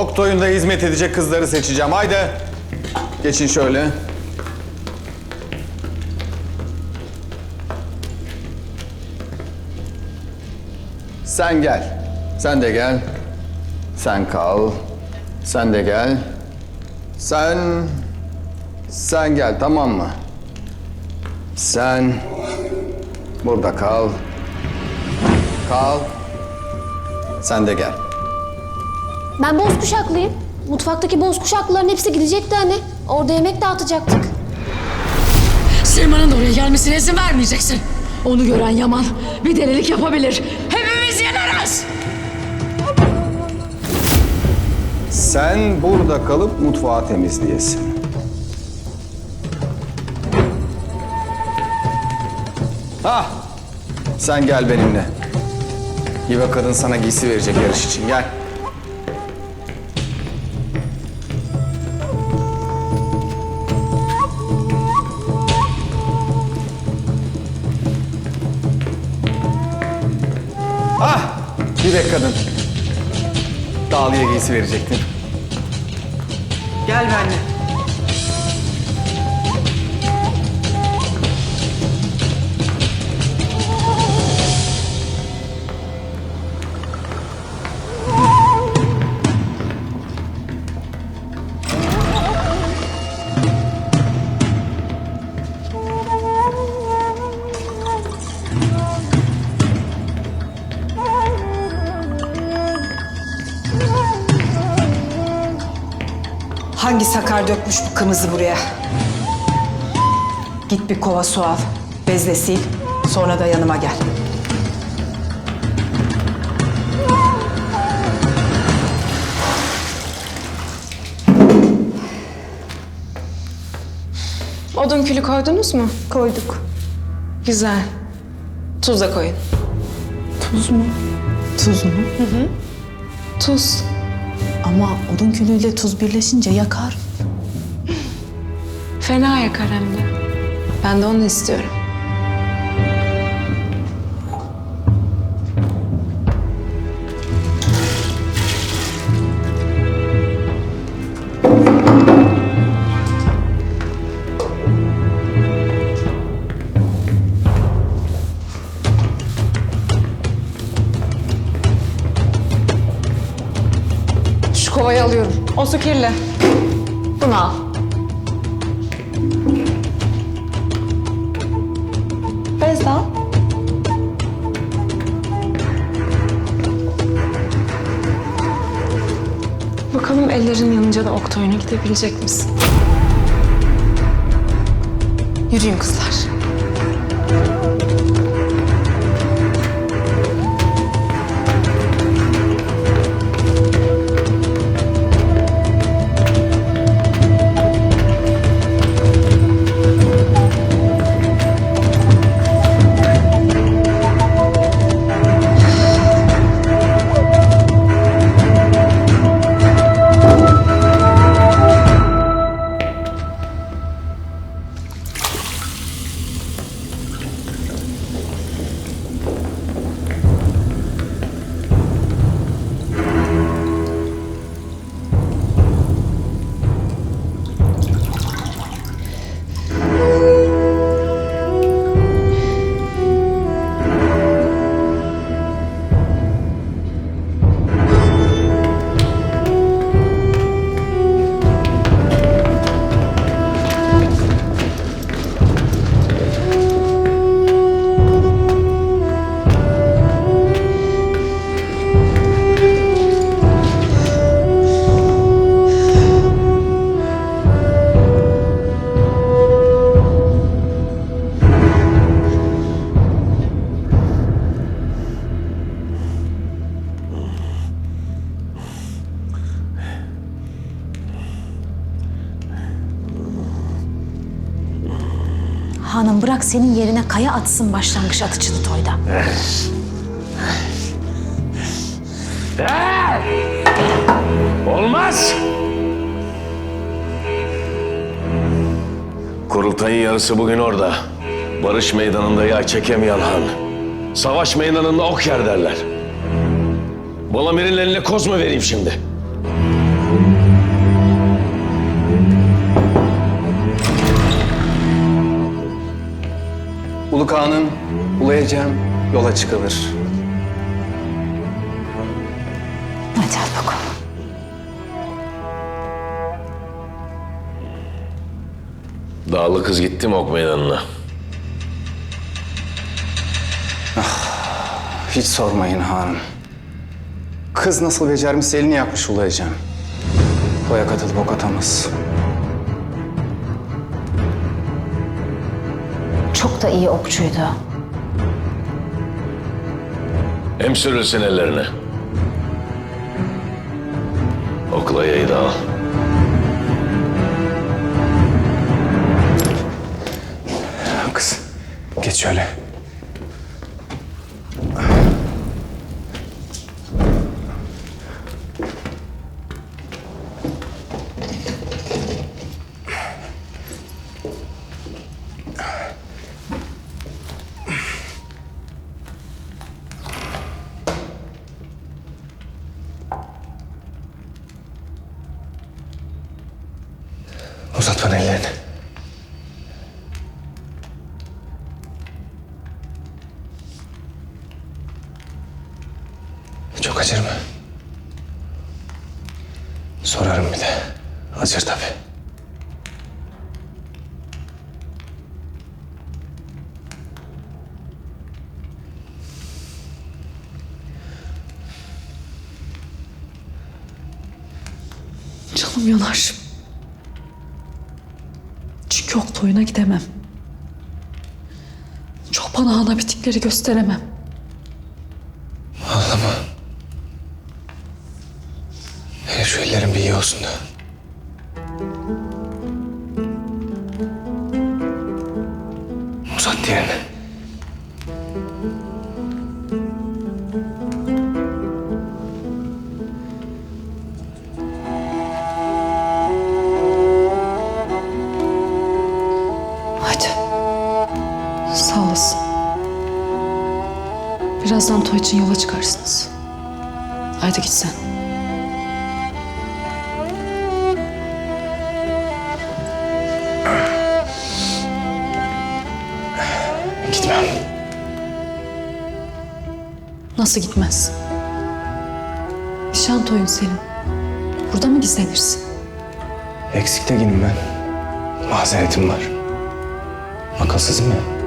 Ok toyunda hizmet edecek kızları seçeceğim. Haydi. Geçin şöyle. Sen gel. Sen de gel. Sen kal. Sen de gel. Sen... Sen gel tamam mı? Sen... Burada kal. Kal. Sen de gel. Ben boz kuşaklıyım. Mutfaktaki boz kuşaklıların hepsi gidecekti hani. Orada yemek dağıtacaktık. Sırman'ın da oraya gelmesine izin vermeyeceksin. Onu gören Yaman bir delilik yapabilir. Hepimiz yanarız. Sen burada kalıp mutfağı temizleyesin. Ah! Sen gel benimle. Yiva kadın sana giysi verecek yarış için. Gel. Ah! Yiva kadın. Dağlı'ya giysi verecektin. Gel benimle. Hangi sakar dökmüş bu kımızı buraya? Git bir kova su al, bezle sil, sonra da yanıma gel. Odun külü koydunuz mu? Koyduk. Güzel. Tuz da koyun. Tuz mu? Tuz mu? Tuz. Ama odun külüyle tuz birleşince yakar. Fena yakar hem de. Ben de onu istiyorum. Şu kovayı alıyorum. O su kirli. Bunu al. Bez al. Bakalım ellerin yanınca da Oktoy'una gidebilecek misin? Yürüyün kızlar. Hanım bırak senin yerine kaya atsın başlangıç atıcılı toyda. Olmaz. Kurultayın yarısı bugün orada. Barış meydanında yay çekemeyen han. Savaş meydanında ok yer derler. Balamir'in eline koz mu vereyim şimdi? Ulu Kağan'ın ulayacağım yola çıkılır. Hadi hadi bakalım. Dağlı kız gitti mi ok meydanına? Hiç sormayın hanım. Kız nasıl becermişse elini yakmış ulayacağım. Koya katılıp ok atamaz. Çok da iyi okçuydu. Hem sürülsün ellerine. Okla yayı da al. Kız geç şöyle. Bana ellerini. Çok acır mı? Sorarım bir de. Acır tabii. Canım yanar. Çünkü ok toyuna gidemem. Çoban ağana bitikleri gösteremem. Ağlama. Hele şu ellerin bir iyi olsun da. Uzat diğerini. Birazdan toy için yola çıkarsınız. Haydi git sen. Gitmem. Nasıl gitmez? Nişan toyun senin. Burada mı gizlenirsin? Eksik tekinim ben. Mazeretim var. Akılsızım ya.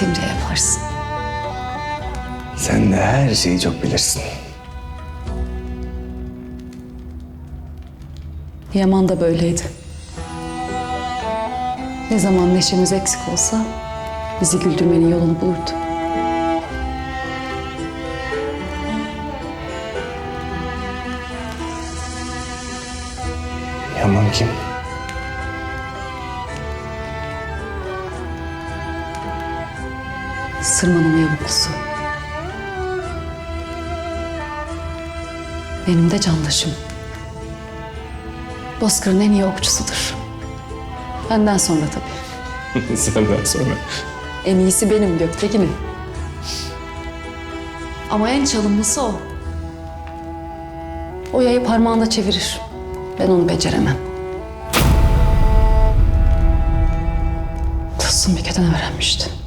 Diye yaparsın. Sen de her şeyi çok bilirsin. Yaman da böyleydi. Ne zaman neşemiz eksik olsa bizi güldürmenin yolunu bulurdu. Yaman kim? Sırmanın yavuklusu. Benim de candaşım. Bozkır'ın en iyi okçusudur. Benden sonra tabii. Senden sonra. En iyisi benim Göktekin'im. Ama en çalımlısı o. O yayı parmağında çevirir. Ben onu beceremem. Tılsım bir keden öğrenmişti.